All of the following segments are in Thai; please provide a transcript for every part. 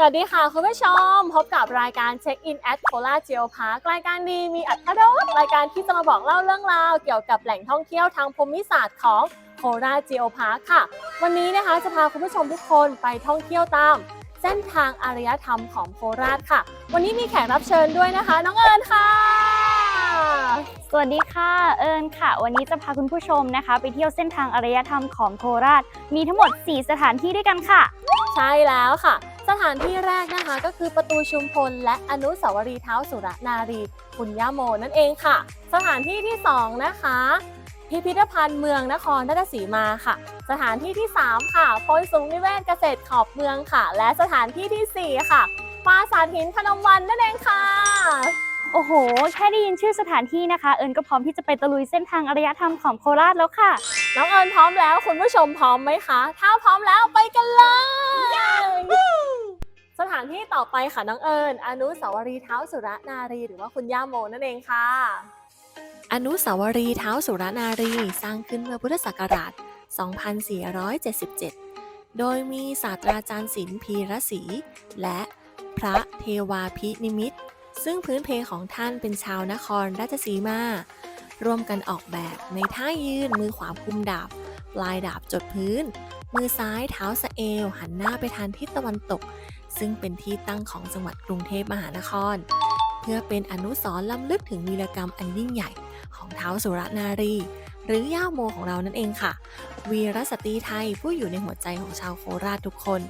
สวัสดีค่ะ คุณผู้ชม พบกับรายการ Check In at Cola Geo Park รายการดีมีอัธรสรายการที่จะมาบอกเล่าเรื่องราว เกี่ยวกับแหล่งท่องเที่ยวทางภูมิศาสตร์ของโคราช Geo Park ค่ะ วันนี้นะคะจะพาคุณผู้ชมทุกคนไปท่องเที่ยวตาม เส้นทางอารยธรรมของโคราชค่ะ วันนี้มีแขกรับเชิญด้วยนะคะ น้องเอิญค่ะ สวัสดีค่ะ เอิญค่ะ วันนี้จะพาคุณผู้ชมนะคะ ไปเที่ยวเส้นทางอารยธรรมของโคราช มีทั้งหมด 4 สถานที่ด้วยกันค่ะ ใช่แล้วค่ะ สถานที่แรกนะคะก็คือประตูชุมพล และอนุสาวรีย์เท้าสุรนารีคุณย่าโมนั่นเองค่ะ สถานที่ที่ 2 นะคะ พิพิธภัณฑ์เมืองนครราชสีมาค่ะ สถานที่ที่ 3 ค่ะพลสูงนิเวศเกษตรขอบเมืองค่ะ และสถานที่ทีสี่ 4 ค่ะปราสาทหินพนมวันนั่นเองค่ะโอ้โห แค่ได้ยินชื่อสถานที่นะคะ เอิญก็พร้อมที่จะไปตะลุยเส้นทางอารยธรรมของโคราชแล้วค่ะ น้องเอิญพร้อมแล้ว คุณผู้ชมพร้อมไหมคะ ถ้าพร้อมแล้วไปกันเลยส ถานที่ต่อไปค่ะน้องเอิญอนุสาวรีย์เท้าสุรนารี หรือว่าคุณย่าโมนั่นเองค่ะ อนุสาวรีย์เท้าสุรนารี สร้างขึ้นเมื่อพุทธศักราช 2477 โดยมีศาสตราจารย์ศิลป์พีระศรีและพระเทวาพินิมิตรซึ่งพื้นเพของท่านเป็นชาวนครราชสีมา ร่วมกันออกแบบในท่ายืนมือขวากุมดาบ ปลายดาบจดพื้น มือซ้ายเท้าสะเอว หันหน้าไปทางทิศตะวันตก ซึ่งเป็นที่ตั้งของจังหวัดกรุงเทพมหานคร เพื่อเป็นอนุสรณ์ล้ำลึกถึงวีรกรรมอันยิ่งใหญ่ของเท้าสุรนารี หรือย่าโมของเรานั่นเองค่ะ วีรสตรีไทยผู้อยู่ในหัวใจของชาวโคราชทุกคน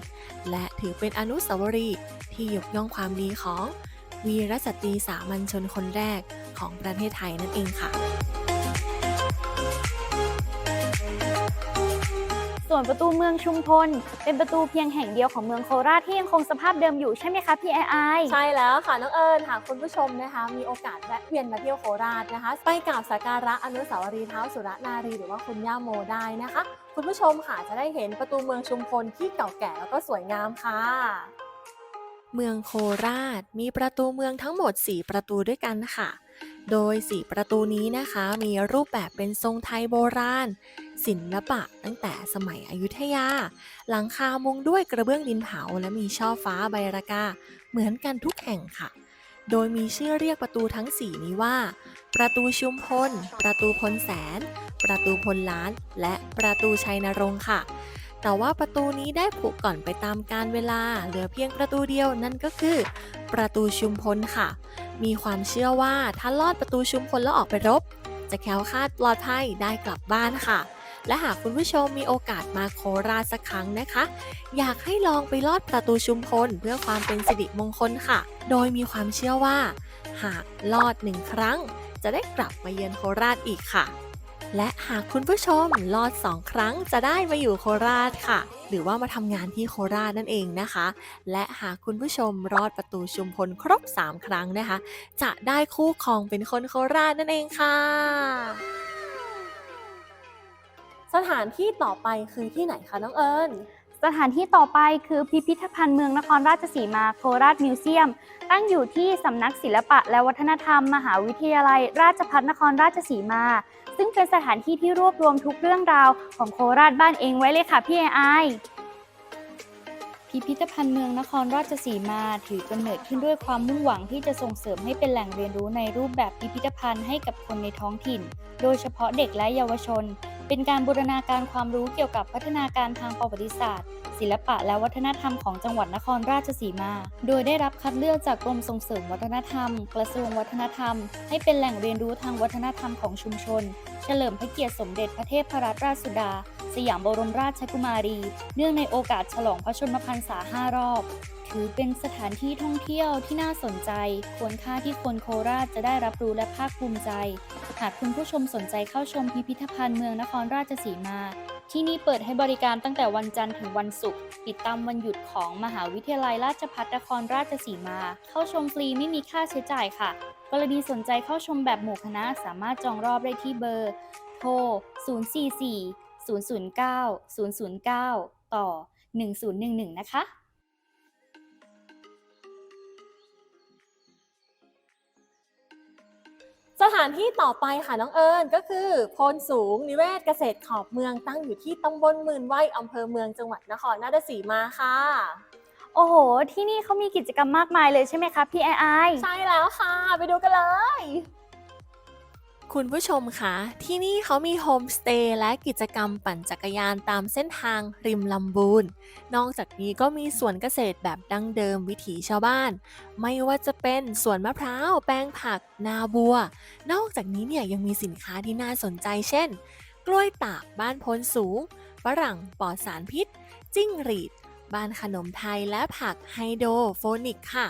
และถือเป็นอนุสาวรีย์ที่ยกย่องความดีของ วีรสตรีสามัญชนคนแรกของประเทศไทยนั่นเองค่ะ ส่วนประตูเมืองชุมพล เป็นประตูเพียงแห่งเดียวของเมืองโคราชที่ยังคงสภาพเดิมอยู่ใช่ไหมคะพี่ไอไอใช่แล้วค่ะน้องเอิญหากคุณผู้ชมนะคะมีโอกาสแวะเวียนมาเที่ยวโคราชนะคะ ไปกราบสักการะอนุสาวรีย์เท้าสุรนารีหรือว่าคุณย่าโมได้นะคะ คุณผู้ชมค่ะจะได้เห็นประตูเมืองชุมพลที่เก่าแก่แล้วก็สวยงามค่ะเมืองโคราชมีประตูเมืองทั้งหมด 4 ประตูด้วยกันค่ะ โดย 4 ประตูนี้นะคะมีรูปแบบเป็นทรงไทยโบราณ ศิลปะตั้งแต่สมัยอยุธยา หลังคามุงด้วยกระเบื้องดินเผา และมีช่อฟ้าใบรากา เหมือนกันทุกแห่งค่ะ โดยมีชื่อเรียกประตูทั้ง 4 นี้ว่า ประตูชุมพล ประตูพลแสน ประตูพลล้าน และประตูชัยนรงค์ค่ะ แต่ว่าประตูนี้ได้ผุก่อนไปตามกาลเวลา เหลือเพียงประตูเดียวนั่นก็คือ ประตูชุมพลค่ะ มีความเชื่อว่าถ้าลอดประตูชุมพลแล้วออกไปรบ จะแคล้วคลาดปลอดภัยได้กลับบ้านค่ะ และหากคุณผู้ชมมีโอกาสมาโคราชสักครั้งนะคะ อยากให้ลองไปลอดประตูชุมพลเพื่อความเป็นสิริมงคลค่ะ โดยมีความเชื่อว่า หากลอดหนึ่งครั้ง จะได้กลับมาเยือนโคราชอีกค่ะ และหากคุณผู้ชมรอดสองครั้งจะได้มาอยู่โคราชค่ะ หรือว่ามาทำงานที่โคราชนั่นเองนะคะ และหากคุณผู้ชมรอดประตูชุมพลครบ 3 ครั้งนะคะ จะได้คู่ครองเป็นคนโคราชนั่นเองค่ะ สถานที่ต่อไปคือที่ไหนคะน้องเอิญ สถานที่ต่อไปคือพิพิธภัณฑ์เมืองนครราชสีมาโคราชมิวเซียม ตั้งอยู่ที่สำนักศิลปะและวัฒนธรรม มหาวิทยาลัย ราชภัฏนครราชสีมา ซึ่งเป็นสถานที่ที่รวบรวมทุกเรื่องราวของโคราชบ้านเองไว้เลยค่ะพี่ไอไอพิพิธภัณฑ์เมืองนครราชสีมาถือกำเนิดขึ้นด้วยความมุ่งหวังที่จะส่งเสริมให้เป็นแหล่งเรียนรู้ในรูปแบบพิพิธภัณฑ์ให้กับคนในท้องถิ่น โดยเฉพาะเด็กและเยาวชน เป็นการบูรณาการความรู้เกี่ยวกับพัฒนาการทางประวัติศาสตร์ ศิลปะและวัฒนธรรมของจังหวัดนครราชสีมา โดยได้รับคัดเลือกจากกรมส่งเสริมวัฒนธรรม กระทรวงวัฒนธรรม ให้เป็นแหล่งเรียนรู้ทางวัฒนธรรมของชุมชน เฉลิมพระเกียรติสมเด็จพระเทพรัตนราชสุดา สยามบรมราชกุมารี เนื่องในโอกาสฉลองพระชนมพรรษาห้ารอบ ถือเป็นสถานที่ท่องเที่ยวที่น่าสนใจ ควรค่าที่คนโคราชจะได้รับรู้และภาคภูมิใจ หากคุณผู้ชมสนใจเข้าชมพิพิธภัณฑ์เมืองนครราชสีมา ที่นี่เปิดให้บริการตั้งแต่วันจันทร์ถึงวันศุกร์ปิดตามวันหยุดของมหาวิทยาลัยราชภัฏนครราชสีมา เข้าชมฟรีไม่มีค่าใช้จ่ายค่ะ กรณีสนใจเข้าชมแบบหมู่คณะสามารถจองรอบได้ที่เบอร์ โทร 044 009 009 ต่อ 1011 นะคะสถานที่ต่อไปค่ะน้องเอิญก็คือโพนสูงนิเวศเกษตรขอบเมืองตั้งอยู่ที่ตำบลหมื่นไว้อำเภอเมืองจังหวัดนครราชสีมาค่ะ โอ้โห ที่นี่เขามีกิจกรรมมากมายเลยใช่ไหมคะพี่ไอไอใช่แล้วค่ะ ไปดูกันเลย คุณผู้ชมคะที่นี่เขามีโฮมสเตย์และกิจกรรมปั่นจักรยานตามเส้นทางริมลำบูนนอกจากนี้ก็มีสวนเกษตรแบบดั้งเดิมวิถีชาวบ้าน ไม่ว่าจะเป็นสวนมะพร้าวแปลงผัก นาบัว นอกจากนี้เนี่ยยังมีสินค้าที่น่าสนใจเช่น กล้วยตากบ้านพ้นสูงฝรั่งปลอดสารพิษ จิ้งหรีด บ้านขนมไทยและผักไฮโดรโฟนิกค่ะ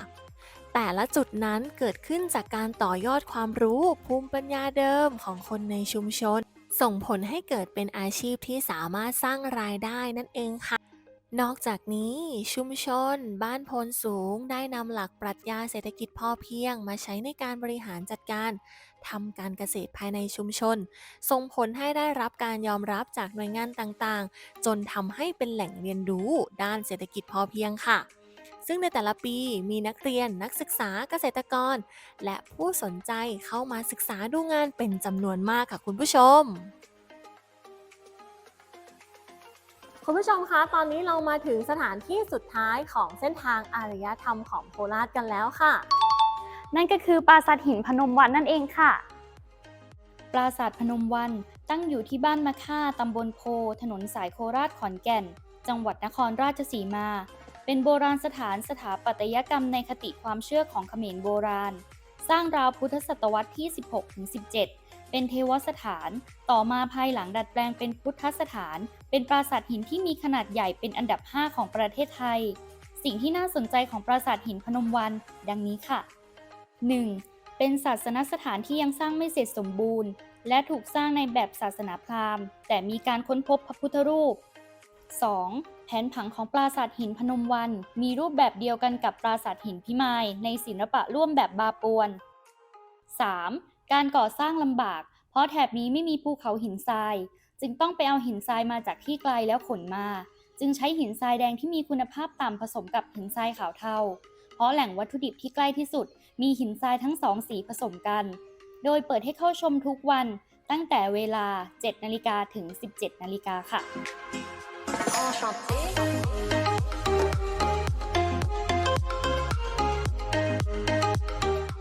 แต่ละจุดนั้นเกิดขึ้นจากการต่อยอดความรู้ภูมิปัญญาเดิมของคนในชุมชน ส่งผลให้เกิดเป็นอาชีพที่สามารถสร้างรายได้นั่นเองค่ะ นอกจากนี้ชุมชน บ้านพนสูงได้นำหลักปรัชญาเศรษฐกิจพอเพียง มาใช้ในการบริหารจัดการทำการเกษตรภายในชุมชน ส่งผลให้ได้รับการยอมรับจากหน่วยงานต่างๆ จนทำให้เป็นแหล่งเรียนรู้ ด้านเศรษฐกิจพอเพียงค่ะ ซึ่งในแต่ละปีมีนักเรียนนักศึกษาเกษตรกร และผู้สนใจเข้ามาศึกษาดูงานเป็นจำนวนมากค่ะคุณผู้ชม คุณผู้ชมคะ ตอนนี้เรามาถึงสถานที่สุดท้ายของเส้นทางอารยธรรมของโคราชกันแล้วค่ะ นั่นก็คือปราสาทหินพนมวันนั่นเองค่ะ ปราสาทพนมวันตั้งอยู่ที่บ้านมะค่าตำบลโพ ถนนสายโคราชขอนแก่น จังหวัดนครราชสีมา เป็นโบราณสถานสถาปัตยกรรมในคติความเชื่อของเขมรโบราณ สร้างราวพุทธศตวรรษที่ 16-17 เป็นเทวสถาน ต่อมาภายหลังดัดแปลงเป็นพุทธสถาน เป็นปราสาทหินที่มีขนาดใหญ่เป็นอันดับ 5 ของประเทศไทย สิ่งที่น่าสนใจของปราสาทหินพนมวันดังนี้ค่ะ 1. เป็นศาสนสถานที่ยังสร้างไม่เสร็จสมบูรณ์ และถูกสร้างในแบบศาสนาพราหมณ์ แต่มีการค้นพบพระพุทธรูป 2. แผนผังของปราสาทหินพนมวัน มีรูปแบบเดียวกันกับปราสาทหินพิมายในศิลปะร่วมแบบบาปวน 3. การก่อสร้างลำบาก เพราะแถบนี้ไม่มีภูเขาหินทราย จึงต้องไปเอาหินทรายมาจากที่ไกลแล้วขนมา จึงใช้หินทรายแดงที่มีคุณภาพต่ำผสมกับหินทรายขาวเทา เพราะแหล่งวัตถุดิบที่ใกล้ที่สุด มีหินทรายทั้งสองสีผสมกัน โดยเปิดให้เข้าชมทุกวันตั้งแต่เวลา 7 นาฬิกาถึง 17 นาฬิกาค่ะ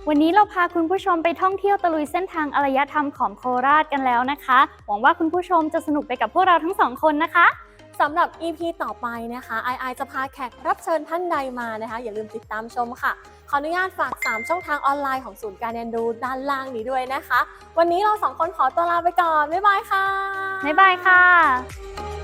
วันนี้เราพาคุณผู้ชมไปท่องเที่ยวตะลุยเส้นทางอารยธรรมของโคราชกันแล้วนะคะ หวังว่าคุณผู้ชมจะสนุกไปกับพวกเราทั้งสองคนนะคะ สำหรับ EP ต่อไปนะคะไอไอจะพาแขกรับเชิญท่านใดมานะคะ อย่าลืมติดตามชมค่ะ ขออนุญาตฝาก 3 ช่องทางออนไลน์ของศูนย์การเรียนรู้ด้านล่างนี้ด้วยนะคะ วันนี้เราสองคนขอตัวลาไปก่อน บ๊ายบายค่ะ บ๊ายบายค่ะ